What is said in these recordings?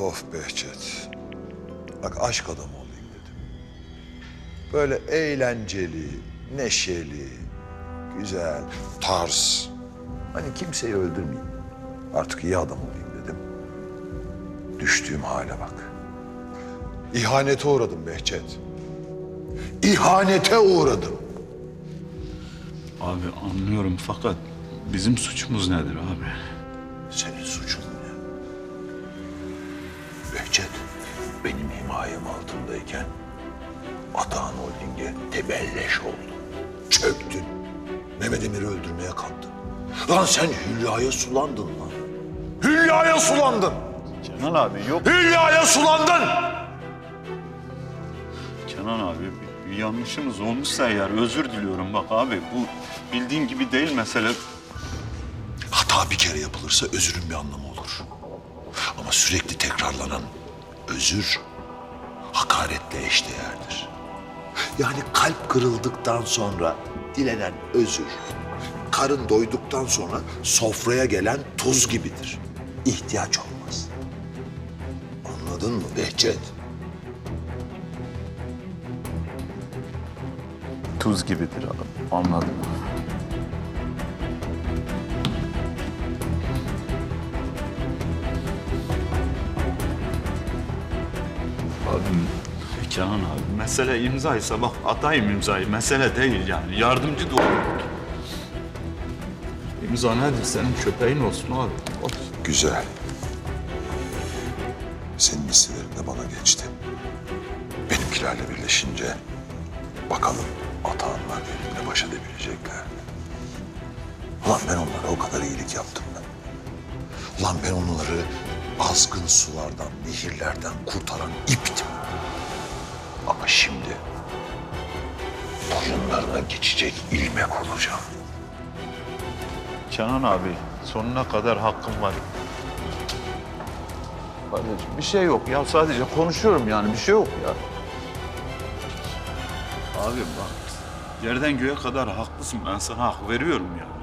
Of of Behçet. Bak aşk adamı olayım dedim. Böyle eğlenceli, neşeli, güzel, tarz. Hani kimseyi öldürmeyeyim. Artık iyi adam olayım dedim. Düştüğüm hale bak. İhanete uğradım Behçet. İhanete uğradım. Abi anlıyorum fakat bizim suçumuz nedir abi? Senin suçun Behçet, benim himayem altındayken Atahan Holding'e tebelleş oldun. Çöktün. Mehmet Emir'i öldürmeye kalktın. Lan sen Hülya'ya sulandın lan. Hülya'ya sulandın. Kenan abi yok. Hülya'ya sulandın. Kenan abi bir, bir yanlışımız olmuşsa eğer özür diliyorum bak abi bu bildiğin gibi değil mesele. Hata bir kere yapılırsa özürün bir anlamı olur. Ama sürekli tekrarlanan özür hakaretle eşdeğerdir. Yani kalp kırıldıktan sonra dilenen özür, karın doyduktan sonra sofraya gelen tuz gibidir. İhtiyaç olmaz. Anladın mı Behçet? Tuz gibidir abi anladım. Abim Kenan abi mesele imzaysa bak atayım imzayı mesele değil yani yardımcı da olur. İmza nedir senin köpeğin olsun abi. Of. Güzel. Senin hisselerin de bana geçti. Benimkilerle birleşince bakalım Atahanlar benimle baş edebilecekler mi? Ulan ben onlara o kadar iyilik yaptım ben. Ulan ben onları azgın sulardan, nehirlerden kurtaran iptim. Ama şimdi boyunlarına geçecek ilmek olacağım. Kenan abi sonuna kadar hakkım var. Kardeşim bir şey yok ya sadece konuşuyorum yani bir şey yok ya. Abi bak yerden göğe kadar haklısın ben sana hak veriyorum yani.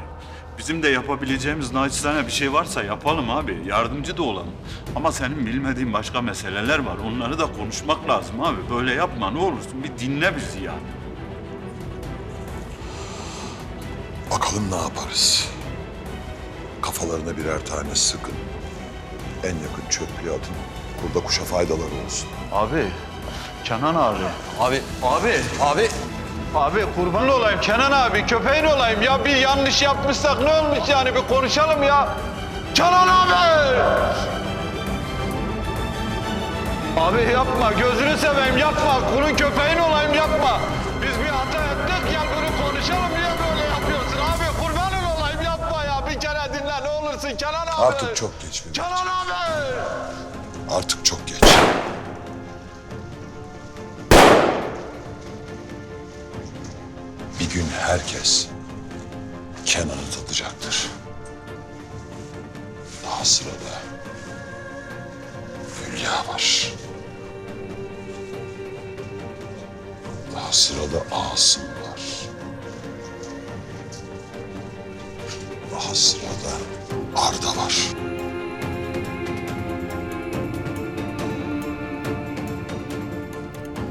Bizim de yapabileceğimiz naçizane bir şey varsa yapalım abi. Yardımcı da olalım. Ama senin bilmediğin başka meseleler var. Onları da konuşmak lazım abi. Böyle yapma ne olursun. Bir dinle bizi yani. Bakalım ne yaparız. Kafalarına birer tane sıkın. En yakın çöplüğe atın. Burada kuşa faydaları olsun. Abi, Kenan abi. Abi, Abi, abi Abi kurban olayım Kenan abi köpeğin olayım ya bir yanlış yapmışsak ne olmuş yani bir konuşalım ya. Kenan abi! Abi yapma gözünü seveyim yapma kulun köpeğin olayım yapma. Biz bir hata ettik gel bunu konuşalım niye böyle yapıyorsun abi kurbanın olayım yapma ya bir kere dinle ne olursun Kenan abi. Artık çok geç Kenan abi! Artık çok geç. Bir gün herkes Kenan'ı tadacaktır. Daha sırada Hülya var. Daha sırada Asım var. Daha sırada Arda var.